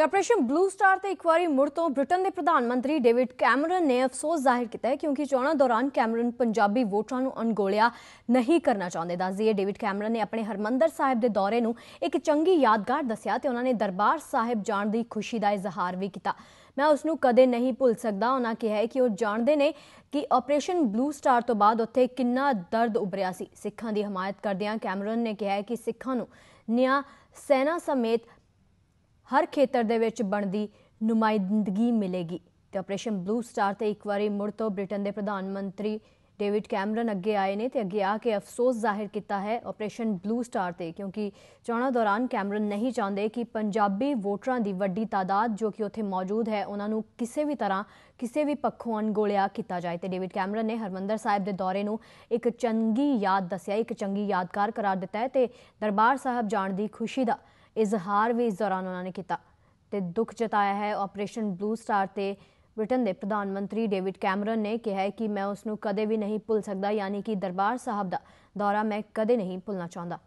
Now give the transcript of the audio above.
ਤੇ operation blue star ਤੇ ਇੱਕ ਵਾਰੀ ਮੁੜ ਤੋਂ ਬ੍ਰਿਟਨ ਦੇ ਪ੍ਰਧਾਨ ਮੰਤਰੀ ਡੇਵਿਡ ਕੈਮਰਨ ਨੇ ਅਫਸੋਸ ਜ਼ਾਹਿਰ ਕੀਤਾ ਹੈ ਕਿਉਂਕਿ ਚੋਣਾਂ ਦੌਰਾਨ ਕੈਮਰਨ ਪੰਜਾਬੀ ਵੋਟਰਾਂ ਨੂੰ ਅਣਗੋਲਿਆ ਨਹੀਂ ਕਰਨਾ ਚਾਹੁੰਦੇ ਦੱਸਦੀਏ ਡੇਵਿਡ ਕੈਮਰਨ ਨੇ ਆਪਣੇ ਹਰਮੰਦਰ ਸਾਹਿਬ ਦੇ ਦੌਰੇ ਨੂੰ ਇੱਕ ਚੰਗੀ ਯਾਦਗਾਰ ਦੱਸਿਆ ਤੇ ਉਹਨਾਂ ਨੇ ਦਰਬਾਰ ਸਾਹਿਬ ਜਾਣ ਦੀ ਖੁਸ਼ੀ ਦਾ ਇਜ਼ਹਾਰ ਵੀ ਕੀਤਾ। ਮੈਂ ਉਸ ਨੂੰ ਕਦੇ ਨਹੀਂ ਭੁੱਲ ਸਕਦਾ, ਉਹਨਾਂ ਕਿਹਾ ਕਿ ਉਹ ਜਾਣਦੇ ਨੇ ਕਿ ਆਪਰੇਸ਼ਨ ਬਲੂ ਸਟਾਰ ਤੋਂ ਬਾਅਦ ਉੱਥੇ ਕਿੰਨਾ ਦਰਦ ਉਭਰਿਆ ਸੀ। ਸਿੱਖਾਂ ਦੀ ਹਮਾਇਤ ਕਰਦਿਆਂ ਕੈਮਰਨ ਨੇ ਕਿਹਾ ਕਿ ਸਿੱਖਾਂ ਨੂੰ ਨਿਆਂ ਸੈਨਾ ਸਮੇਤ ਹਰ ਖੇਤਰ ਦੇ ਵਿੱਚ ਬਣਦੀ ਨੁਮਾਇੰਦਗੀ ਮਿਲੇਗੀ। ਤੇ ਆਪਰੇਸ਼ਨ ਬਲੂ ਸਟਾਰ ਤੇ ਇੱਕ ਵਾਰੀ ਮੁੜ ਤੋਂ ਬ੍ਰਿਟਨ ਦੇ ਪ੍ਰਧਾਨ ਮੰਤਰੀ ਡੇਵਿਡ ਕੈਮਰਨ ਅੱਗੇ ਆਏ ਨੇ ਤੇ ਅੱਗੇ ਆ ਕੇ ਅਫਸੋਸ ਜ਼ਾਹਿਰ ਕੀਤਾ ਹੈ ਆਪਰੇਸ਼ਨ ਬਲੂ ਸਟਾਰ ਤੇ, ਕਿਉਂਕਿ ਚੋਣਾਂ ਦੌਰਾਨ ਕੈਮਰਨ ਨਹੀਂ ਚਾਹੁੰਦੇ ਕਿ ਪੰਜਾਬੀ ਵੋਟਰਾਂ ਦੀ ਵੱਡੀ ਤਾਦਾਦ ਜੋ ਕਿ ਉੱਥੇ ਮੌਜੂਦ ਹੈ, ਉਹਨਾਂ ਨੂੰ ਕਿਸੇ ਵੀ ਤਰ੍ਹਾਂ ਕਿਸੇ ਵੀ ਪੱਖੋਂ ਅਣਗੋਲਿਆ ਕੀਤਾ ਜਾਏ। ਤੇ ਡੇਵਿਡ ਕੈਮਰਨ ਨੇ ਹਰਮੰਦਰ ਸਾਹਿਬ ਦੇ ਦੌਰੇ ਨੂੰ ਇੱਕ ਚੰਗੀ ਯਾਦ ਦੱਸਿਆ, ਇੱਕ ਚੰਗੀ ਯਾਦਗਾਰ ਕਰਾਰ ਦਿੱਤਾ ਹੈ ਤੇ ਦਰਬਾਰ ਸਾਹਿਬ ਜਾਣ ਦੀ ਖੁਸ਼ੀ ਦਾ ਇਜ਼ਹਾਰ ਵੀ ਇਸ ਦੌਰਾਨ ਉਹਨਾਂ ਨੇ ਕੀਤਾ ਤੇ ਦੁੱਖ ਜਤਾਇਆ ਹੈ। ਆਪਰੇਸ਼ਨ ਬਲੂ ਸਟਾਰ ਤੇ ਬ੍ਰਿਟਨ ਦੇ ਪ੍ਰਧਾਨ ਮੰਤਰੀ ਡੇਵਿਡ ਕੈਮਰਨ ਨੇ ਕਿਹਾ ਕਿ ਮੈਂ ਉਸ ਨੂੰ ਕਦੇ ਵੀ ਨਹੀਂ ਭੁੱਲ ਸਕਦਾ, ਯਾਨੀ ਕਿ ਦਰਬਾਰ ਸਾਹਿਬ ਦਾ ਦੌਰਾ ਮੈਂ ਕਦੇ ਨਹੀਂ ਭੁੱਲਣਾ ਚਾਹੁੰਦਾ।